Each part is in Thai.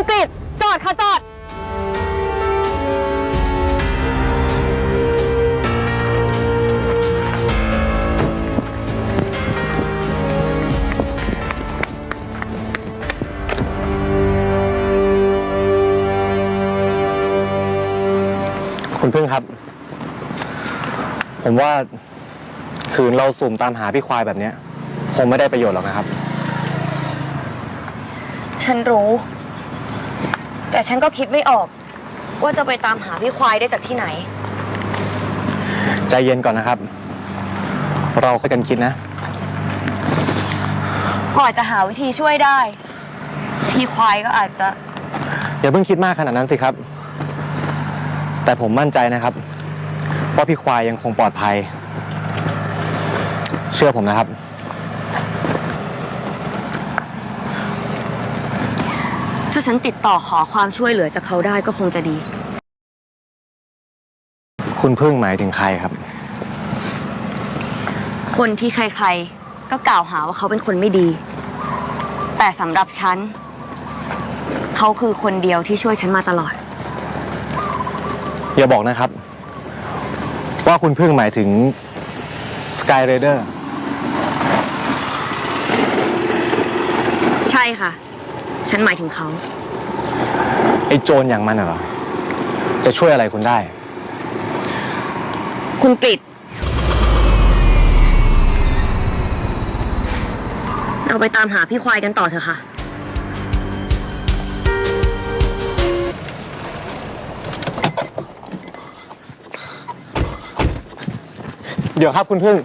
คุณกริดจอดค่ะจอด คุณพึ่งครับ ผมว่าคืนเราสุ่มตามหาพี่ควายแบบเนี้ย คงไม่ได้ประโยชน์หรอกนะครับ ฉันรู้ แต่ฉันก็คิดไม่ออก ว่าจะไปตามหาพี่ควายได้จากที่ไหน ใจเย็นก่อนนะครับ เราค่อยกันคิดนะ ก็อาจจะหาวิธีช่วยได้ พี่ควายก็อาจจะ อย่าเพิ่งคิดมากขนาดนั้นสิครับ แต่ผมมั่นใจนะครับ ว่าพี่ควายยังคงปลอดภัย เชื่อผมนะครับาฉันติดต่อขอความช่วยเหลือจากเขาได้ก็คงจะดี คุณพึ่งหมายถึงใครครับ คนที่ใครๆ ก็กล่าวหาว่าเขาเป็นคนไม่ดี แต่สำหรับฉัน เขาคือคนเดียวที่ช่วยฉันมาตลอด อย่าบอกนะครับ ว่าคุณพึ่งหมายถึง Sky Raider ใช่ค่ะ ฉันหมายถึงเขา ไอ้โจรอย่างมันน่ะเหรอ จะช่วยอะไรคุณได้ คุณกริดเราไปตามหาพี่ควายกันต่อเถอะค่ะ เดี๋ยวครับคุณพึ่ง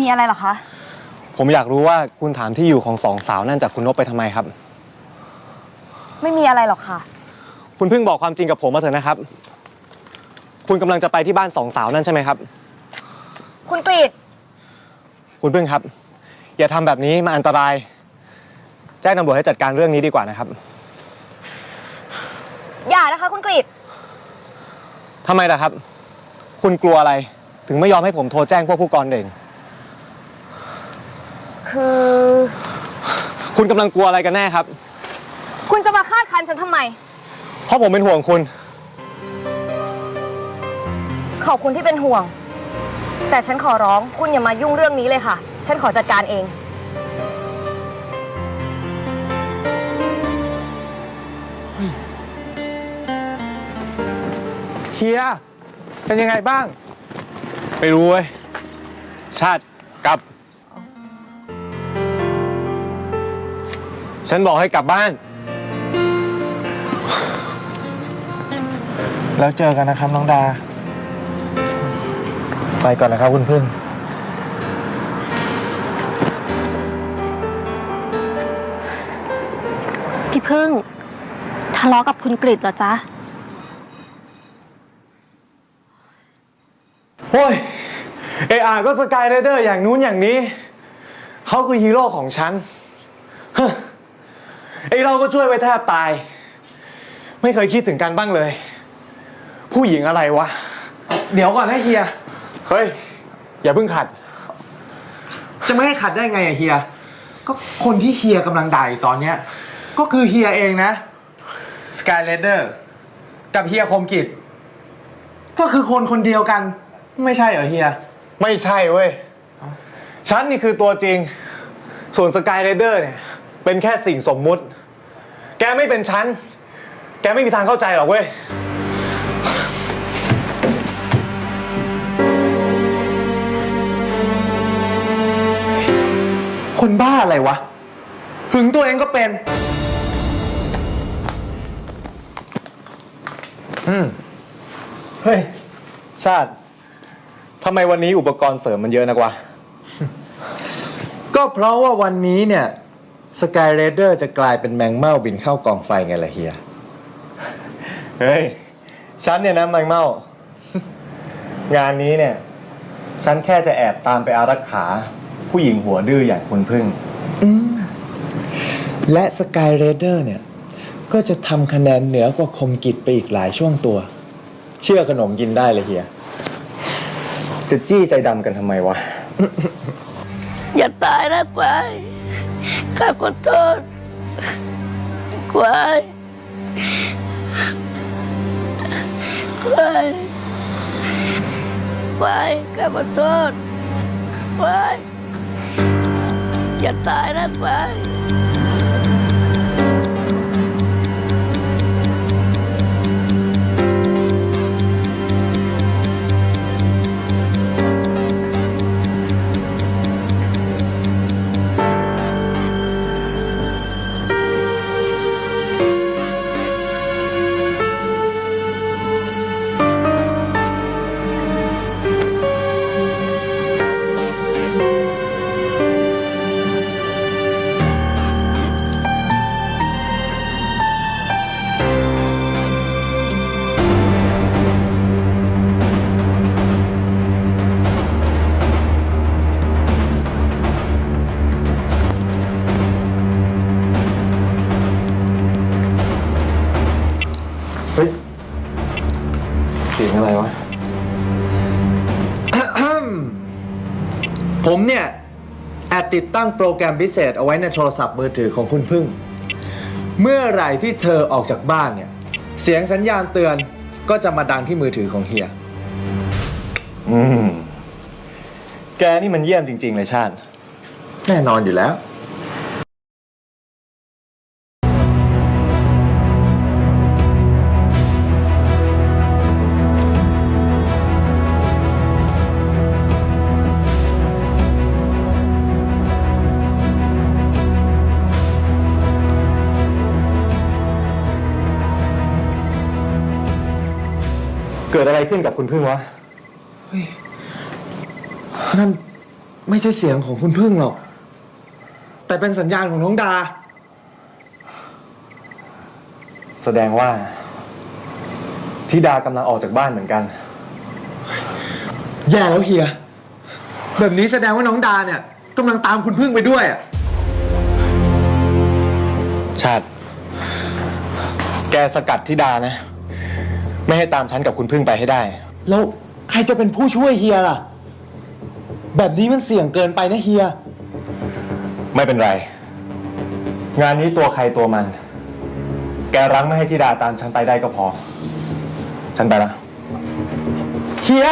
มีอะไรเหรอคะ ผมอยากรู้ว่าคุณถามที่อยู่ของสองสาวนั่นจากคุณนพไปทำไมครับ ไม่มีอะไรหรอกค่ะ คุณพึ่งบอกความจริงกับผมมาเถอะนะครับ คุณกำลังจะไปที่บ้านสองสาวนั่นใช่ไหมครับ คุณกริดคุณพึ่งครับ อย่าทำแบบนี้มันอันตราย แจ้งตำรวจให้จัดการเรื่องนี้ดีกว่านะครับอย่านะคะ คุณกริดทำไมล่ะครับ คุณกลัวอะไร ถึงไม่ยอมให้ผมโทรแจ้งพวกผู้กองเด่ง คือ คุณกำลังกลัวอะไรกันแน่ครับ คุณจะมาคาดคันฉันทำไม เพราะผมเป็นห่วงคุณ ขอบคุณที่เป็นห่วง แต่ฉันขอร้องคุณอย่ามายุ่งเรื่องนี้เลยค่ะ ฉันขอจัดการเอง เฮีย เป็นยังไงบ้าง ไม่รู้เว้ย ชาติกลับ ฉันบอกให้กลับบ้าน แล้วเจอกันนะครับน้องดา ไปก่อนนะครับคุณพึ่ง พี่พึ่งทะเลาะกับคุณกริดเหรอจ๊ะ โอ้ยเออาก็สกายเรเดอร์อย่างนู้นอย่างนี้ เขาคือฮีโร่ของฉันเฮ้อไอเราก็ช่วยไปแทบตาย ไม่เคยคิดถึงกันบ้างเลย ผู้หญิงอะไรวะ เดี๋ยวก่อนนะเฮีย เฮ้ย อย่าเพิ่งขัด จะไม่ให้ขัดได้ไงอะเฮีย ก็คนที่เฮียกำลังด่าอยู่ตอนเนี้ย ก็คือเฮียเองนะสกายเลเดอร์กับเฮียคมกิจ ก็คือคนคนเดียวกัน ไม่ใช่เหรอเฮีย ไม่ใช่เว้ย ฉันนี่คือตัวจริง ส่วนสกายเรเดอร์เนี่ย เป็นแค่สิ่งสมมุติ แกไม่เป็นฉัน แกไม่มีทางเข้าใจหรอกเว้ย บ้าอะไรวะ หึงตัวเองก็เป็น อืม เฮ้ย ชาติ ทำไมวันนี้อุปกรณ์เสริมมันเยอะนักวะ ก็เพราะว่าวันนี้เนี่ยสกายเรเดอร์จะกลายเป็นแมงเม่าบินเข้ากองไฟไงล่ะเฮีย เฮ้ย ฉันเนี่ยนะแมงเม่า งานนี้เนี่ย ฉันแค่จะแอบตามไปอารักขา ผู้หญิงหัวดื้ออย่างคุณพึ่งและสกายเรเดอร์เนี่ย ก็จะทำคะแนนเหนือกว่าคมกิจไปอีกหลายช่วงตัว เชื่อขนมกินได้เลยเฮีย จะจี้ใจดำกันทำไมวะ อย่าตายนะควายข้าขอโทษควายไปไปกลับมาโทษไปอย่าตาย นะ ผมเนี่ยแอบติดตั้งโปรแกรมพิเศษเอาไว้ในโทรศัพท์มือถือของคุณพึ่ง เมื่อไหร่ที่เธอออกจากบ้านเนี่ย เสียงสัญญาณเตือนก็จะมาดังที่มือถือของเฮีย อืม แกนี่มันเยี่ยมจริง ๆ เลยชาติ แน่นอนอยู่แล้ว เกิดอะไรขึ้นกับคุณพึ่งวะ นั่นไม่ใช่เสียงของคุณพึ่งหรอก แต่เป็นสัญญาณของน้องดา แสดงว่าธิดากำลังออกจากบ้านเหมือนกัน แย่แล้วเฮีย แบบนี้แสดงว่าน้องดาเนี่ยกำลังตามคุณพึ่งไปด้วยอะชาติ แกสกัดธิดานะ ไม่ให้ตามฉันกับคุณพึ่งไปให้ได้ แล้วใครจะเป็นผู้ช่วยเฮียล่ะ แบบนี้มันเสี่ยงเกินไปนะเฮีย ไม่เป็นไร งานนี้ตัวใครตัวมัน แกรั้งไม่ให้ธิดาตามฉันไปได้ก็พอ ฉันไปละ เฮีย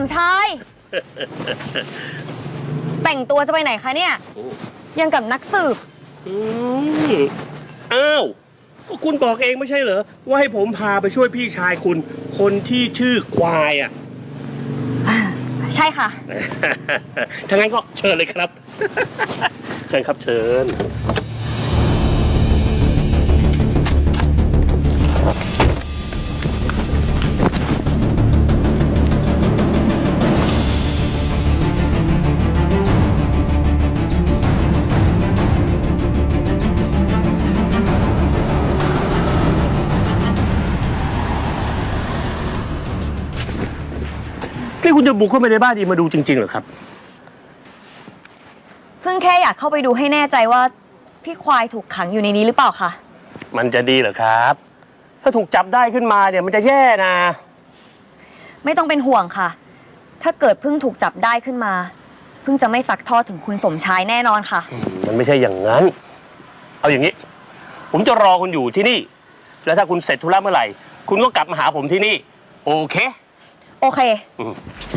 มชาย แต่งตัวจะไปไหนคะเนี่ย ยังกับนักสืบ อืมอ้าวก็คุณบอกเองไม่ใช่เหรอ ว่าให้ผมพาไปช่วยพี่ชายคุณ คนที่ชื่อควายอะ ใช่ค่ะ ถ้างั้นก็เชิญเลยครับ เชิญครับเชิญ นี่คุณจะบุกเข้าไปในบ้านดีมาดูจริงๆเหรอครับ เพิ่งแค่อยากเข้าไปดูให้แน่ใจว่า พี่ควายถูกขังอยู่ในนี้หรือเปล่าคะมันจะดีเหรอครับ ถ้าถูกจับได้ขึ้นมาเนี่ยมันจะแย่นะ ไม่ต้องเป็นห่วงค่ะ ถ้าเกิดเพิ่งถูกจับได้ขึ้นมา เพิ่งจะไม่ซักทอดถึงคุณสมชายแน่นอนค่ะ มันไม่ใช่อย่างนั้น เอาอย่างนี้ ผมจะรอคุณอยู่ที่นี่ แล้วถ้าคุณเสร็จธุระเมื่อไหร่ คุณก็กลับมาหาผมที่นี่ โอเค โ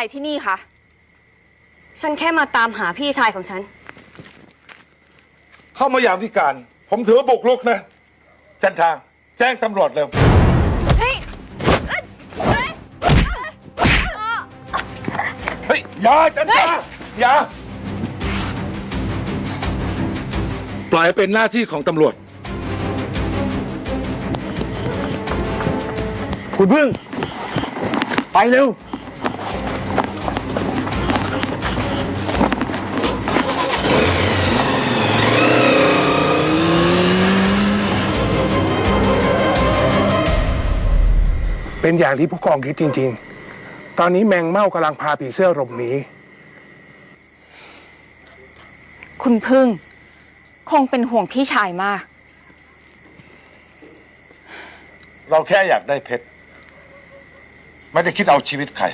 อะไรที่นี่คะ ฉันแค่มาตามหาพี่ชายของฉัน เข้ามายามพิการ ผมถือว่าบุกรุกนะ จันทาแจ้งตำรวจเร็วเฮ้ยเอ้ยเอ้ยเฮ้ยอย่าจันทาอย่าปล่อยให้เป็นหน้าที่ของตำรวจ คุณพึ่ง ไปเร็ว เป็นอย่างที่ผู้กองคิดจริง ๆ ตอนนี้แมงเม่ากำลังพาผีเสื้อหลบหนี คุณพึ่ง คงเป็นห่วงพี่ชายมาก เราแค่อยากได้เพชร ไม่ได้คิดเอาชีวิตใคร